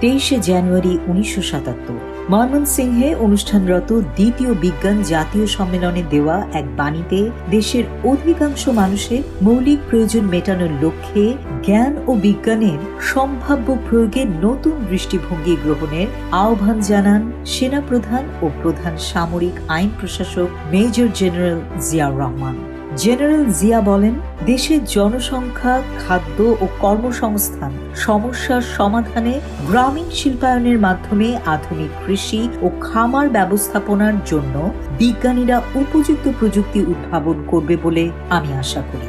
তেইশে জানুয়ারি উনিশশো সাতাত্তর। ময়মনসিংহে অনুষ্ঠানরত দ্বিতীয় বিজ্ঞান জাতীয় সম্মেলনে দেওয়া এক বাণীতে দেশের অধিকাংশ মানুষের মৌলিক প্রয়োজন মেটানোর লক্ষ্যে জ্ঞান ও বিজ্ঞানের সম্ভাব্য প্রয়োগে নতুন দৃষ্টিভঙ্গি গ্রহণের আহ্বান জানান সেনাপ্রধান ও প্রধান সামরিক আইন প্রশাসক major general Ziaur Rahman. General Zia বলেন দেশের জনসংখ্যা, খাদ্য ও কর্মসংস্থান সমস্যার সমাধানে গ্রামীণ শিল্পায়নের মাধ্যমে আধুনিক কৃষি ও খামার ব্যবস্থাপনার জন্য বিজ্ঞানীরা উপযুক্ত প্রযুক্তি উদ্ভাবন করবে বলে আমি আশা করি।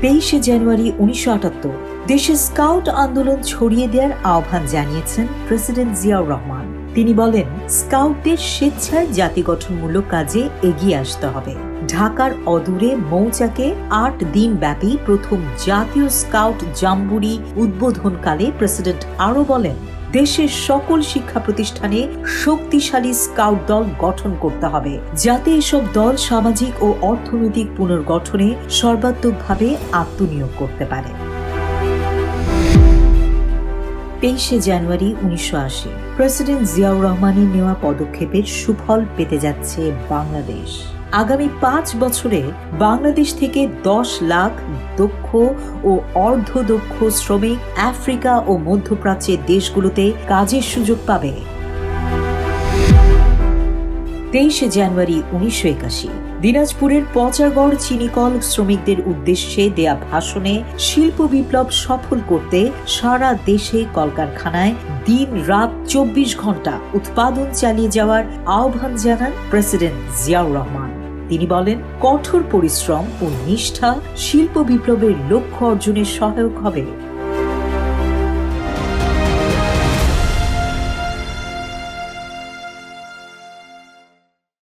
তেইশে জানুয়ারি উনিশশো আটাত্তর, দেশে স্কাউট আন্দোলন ছড়িয়ে দেওয়ার আহ্বান জানিয়েছেন প্রেসিডেন্ট জিয়াউর রহমান। তিনি বলেন, স্কাউটদের স্বেচ্ছায় জাতি গঠনমূলক কাজে এগিয়ে আসতে হবে। ঢাকার অদূরে মৌচাকে আট দিন ব্যাপী প্রথম জাতীয় স্কাউট জাম্বুরি উদ্বোধনকালে প্রেসিডেন্ট আরও বলেন, দেশের সকল শিক্ষা প্রতিষ্ঠানে শক্তিশালী স্কাউট দল গঠন করতে হবে। যাতে এসব দল সামাজিক ও অর্থনৈতিক পুনর্গঠনে সর্বাত্মকভাবে আত্মনিয়োগ করতে পারে। তেইশে জানুয়ারি উনিশশো আশি। প্রেসিডেন্ট জিয়াউর রহমানের নেওয়া পদক্ষেপের সুফল পেতে যাচ্ছে বাংলাদেশ। আগামী পাঁচ বছরে বাংলাদেশ থেকে দশ লাখ দক্ষ ও অর্ধদক্ষ শ্রমিক আফ্রিকা ও মধ্যপ্রাচ্যের দেশগুলোতে কাজের সুযোগ পাবে। তেইশে জানুয়ারি উনিশশো একাশি। দিনাজপুরের পচাগড় চিনিকল শ্রমিকদের উদ্দেশ্যে দেয়া ভাষণে শিল্প বিপ্লব সফল করতে সারা দেশে কলকারখানায় দিন রাত চব্বিশ ঘণ্টা উৎপাদন চালিয়ে যাওয়ার আহ্বান জানান প্রেসিডেন্ট জিয়াউর রহমান। তিনি বলেন, কঠোর পরিশ্রম ও নিষ্ঠা শিল্প বিপ্লবের লক্ষ্য অর্জনে সহায়ক হবে।